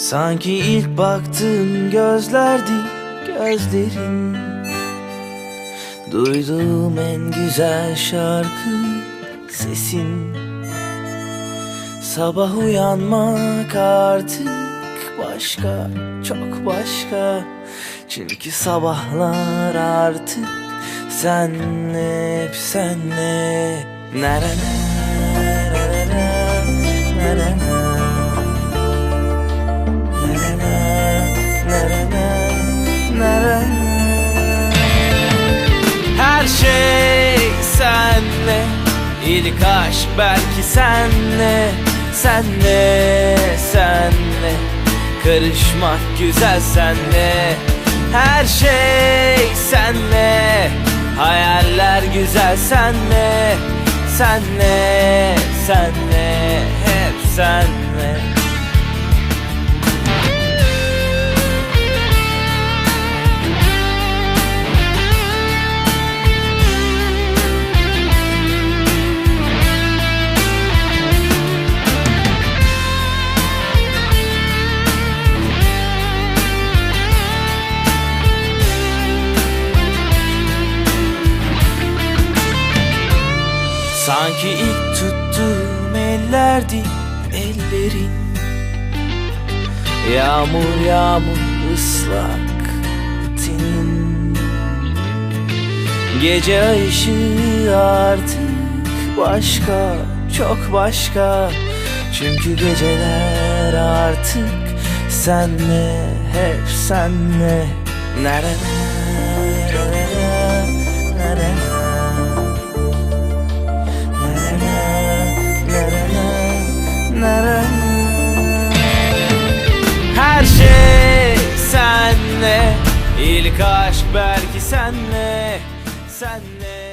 Sanki ilk baktığım gözlerdi gözlerin. Duyduğum en güzel şarkı sesin. Sabah uyanmak artık başka çok başka. Çünkü sabahlar artık senle hep senle. Nerene nerene nerene Her senle. İlk aşk belki senle. Senle, senle. Karışmak güzel senle. Her şey senle. Hayaller güzel senle. Senle, senle. Hep senle Sanki ilk tuttuğum ellerdi ellerin. Yağmur yağmur ıslak tenin Gece ışığı artık başka çok başka. Çünkü geceler artık senle hep senle. Nerede İlk aşk belki senle Senle